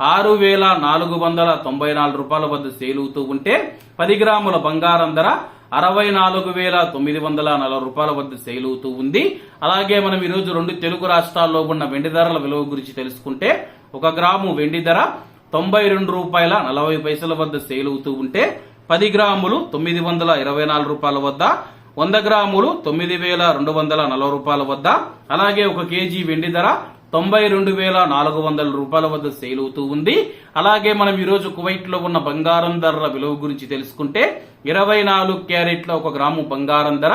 ఆరు వేల నాలుగు వందల తొంభై నాలుగు రూపాయల వద్ద సేల్ అవుతూ ఉంటే పది గ్రాముల బంగారం ధర అరవై నాలుగు వేల తొమ్మిది వందల నలభై రూపాయల వద్ద సేల్ అవుతూ ఉంది. అలాగే మనం ఈరోజు రెండు తెలుగు రాష్ట్రాల్లో ఉన్న వెండి ధరల విలువ గురించి తెలుసుకుంటే ఒక గ్రాము వెండి ధర తొంభై రెండు రూపాయల నలభై పైసల వద్ద సేల్ అవుతూ ఉంటే పది గ్రాములు తొమ్మిది వందల ఇరవై నాలుగు రూపాయల వద్ద వంద గ్రాములు తొమ్మిది వేల రెండు వందల నలభై రూపాయల వద్ద అలాగే ఒక కేజీ వెండి ధర తొంభై రెండు వేల నాలుగు వందల రూపాయల వద్ద సేల్ అవుతూ ఉంది. అలాగే మనం ఈరోజు కువైట్లో ఉన్న బంగారం ధరల విలువ గురించి తెలుసుకుంటే ఇరవై నాలుగు క్యారెట్ల ఒక గ్రాము బంగారం ధర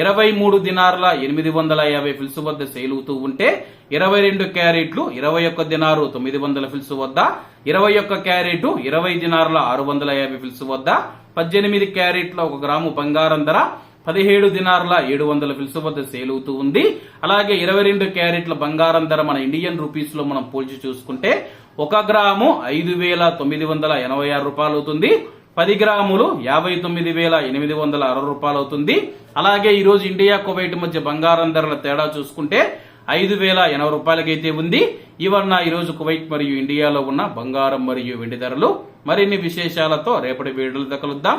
ఇరవై మూడు దినార్ల ఎనిమిది వందల యాభై ఫిల్స్ వద్ద సేల్ అవుతూ ఉంటే ఇరవై రెండు క్యారెట్లు ఇరవై ఒక్క దినారు తొమ్మిది వందల ఫిల్స్ వద్ద ఇరవై ఒక్క క్యారెట్ ఇరవై దినార్ల ఆరు వందల యాభై ఫిల్స్ వద్ద పద్దెనిమిది క్యారెట్ల ఒక గ్రాము బంగారం ధర పదిహేడు దినార్ల ఏడు వందల ఫిల్స్ వద్ద సేల్ అవుతూ ఉంది. అలాగే ఇరవై రెండు క్యారెట్ల బంగారం ధర మన ఇండియన్ రూపీస్లో మనం పోల్చి చూసుకుంటే ఒక గ్రాము ఐదు వేల తొమ్మిది వందల ఎనభై ఆరు రూపాయలు అవుతుంది. పది గ్రాములు యాభై తొమ్మిది వేల ఎనిమిది వందల అరవై రూపాయలు అవుతుంది. అలాగే ఈ రోజు ఇండియా కువైట్ మధ్య బంగారం ధరల తేడా చూసుకుంటే ఐదు వేల ఎనభై రూపాయలకైతే ఉంది. ఇవన్న ఈ రోజు కువైట్ మరియు ఇండియాలో ఉన్న బంగారం మరియు వెండి ధరలు. మరిన్ని విశేషాలతో రేపటి వీడియోలు కలుద్దాం.